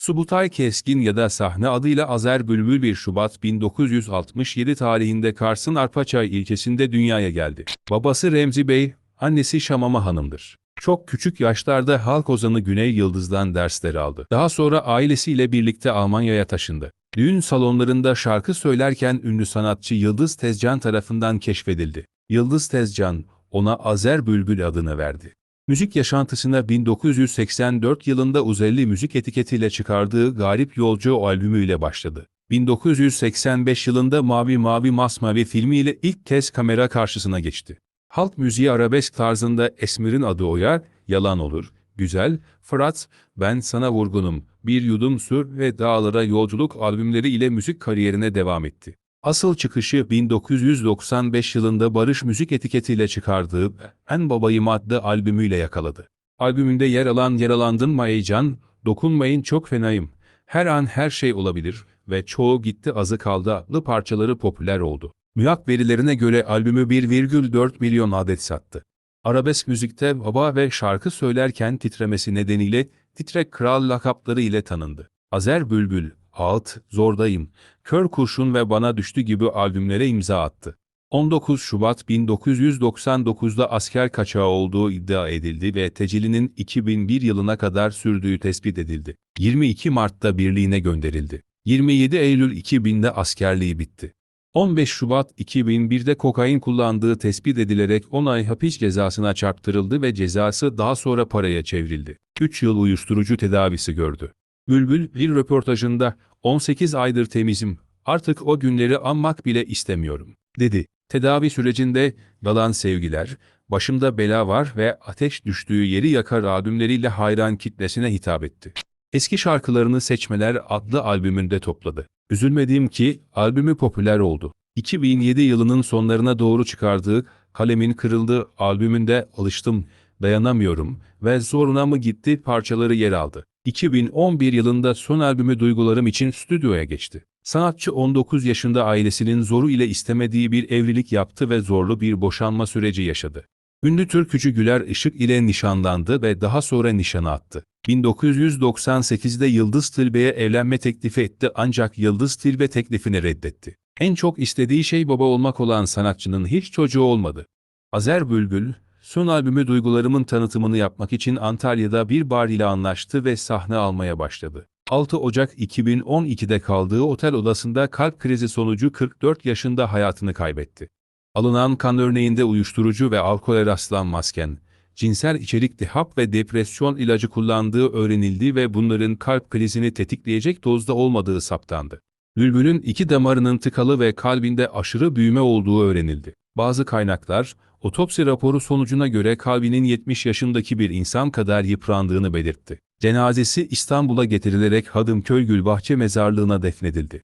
Subutay Keskin ya da sahne adıyla Azer Bülbül 1 Şubat 1967 tarihinde Kars'ın Arpaçay ilçesinde dünyaya geldi. Babası Remzi Bey, annesi Şamama Hanım'dır. Çok küçük yaşlarda halk ozanı Güney Yıldız'dan dersler aldı. Daha sonra ailesiyle birlikte Almanya'ya taşındı. Düğün salonlarında şarkı söylerken ünlü sanatçı Yıldız Tezcan tarafından keşfedildi. Yıldız Tezcan, ona Azer Bülbül adını verdi. Müzik yaşantısına 1984 yılında Uzelli müzik etiketiyle çıkardığı Garip Yolcu albümüyle başladı. 1985 yılında Mavi Mavi Masmavi filmiyle ilk kez kamera karşısına geçti. Halk müziği arabesk tarzında Esmer'in adı oyar, Yalan Olur, Güzel, Fırat, Ben Sana Vurgunum, Bir Yudum Sür ve Dağlara Yolculuk albümleri ile müzik kariyerine devam etti. Asıl çıkışı 1995 yılında Barış Müzik etiketiyle çıkardığı En Babayım adlı albümüyle yakaladı. Albümünde yer alan Yaralandın mı Heyecan, Dokunmayın Çok Fenayım, Her An Her Şey Olabilir ve Çoğu Gitti Azı Kaldı adlı parçaları popüler oldu. MÜYAK verilerine göre albümü 1,4 milyon adet sattı. Arabesk müzikte baba ve şarkı söylerken titremesi nedeniyle Titrek Kral lakapları ile tanındı. Azer Bülbül, Ağıt, Zordayım, Kör Kurşun ve Bana Düştü gibi albümlere imza attı. 19 Şubat 1999'da asker kaçağı olduğu iddia edildi ve tecilinin 2001 yılına kadar sürdüğü tespit edildi. 22 Mart'ta birliğine gönderildi. 27 Eylül 2000'de askerliği bitti. 15 Şubat 2001'de kokain kullandığı tespit edilerek 10 ay hapis cezasına çarptırıldı ve cezası daha sonra paraya çevrildi. 3 yıl uyuşturucu tedavisi gördü. Bülbül bir röportajında 18 aydır temizim, artık o günleri anmak bile istemiyorum, dedi. Tedavi sürecinde yalan sevgiler, başımda bela var ve ateş düştüğü yeri yakar albümleriyle hayran kitlesine hitap etti. Eski şarkılarını Seçmeler adlı albümünde topladı. Üzülmediğim ki albümü popüler oldu. 2007 yılının sonlarına doğru çıkardığı Kalemin Kırıldı albümünde Alıştım, Dayanamıyorum ve Zoruna mı gitti parçaları yer aldı. 2011 yılında son albümü Duygularım için stüdyoya geçti. Sanatçı 19 yaşında ailesinin zoru ile istemediği bir evlilik yaptı ve zorlu bir boşanma süreci yaşadı. Ünlü türkücü Güler Işık ile nişanlandı ve daha sonra nişana attı. 1998'de Yıldız Tilbe'ye evlenme teklifi etti ancak Yıldız Tilbe teklifini reddetti. En çok istediği şey baba olmak olan sanatçının hiç çocuğu olmadı. Azer Bülbül, son albümü Duygularımın tanıtımını yapmak için Antalya'da bir bar ile anlaştı ve sahne almaya başladı. 6 Ocak 2012'de kaldığı otel odasında kalp krizi sonucu 44 yaşında hayatını kaybetti. Alınan kan örneğinde uyuşturucu ve alkole rastlanmazken, cinsel içerikli hap ve depresyon ilacı kullandığı öğrenildi ve bunların kalp krizini tetikleyecek dozda olmadığı saptandı. Bülbül'ün iki damarının tıkalı ve kalbinde aşırı büyüme olduğu öğrenildi. Bazı kaynaklar, otopsi raporu sonucuna göre kalbinin 70 yaşındaki bir insan kadar yıprandığını belirtti. Cenazesi İstanbul'a getirilerek Hadımköy Gülbahçe mezarlığına defnedildi.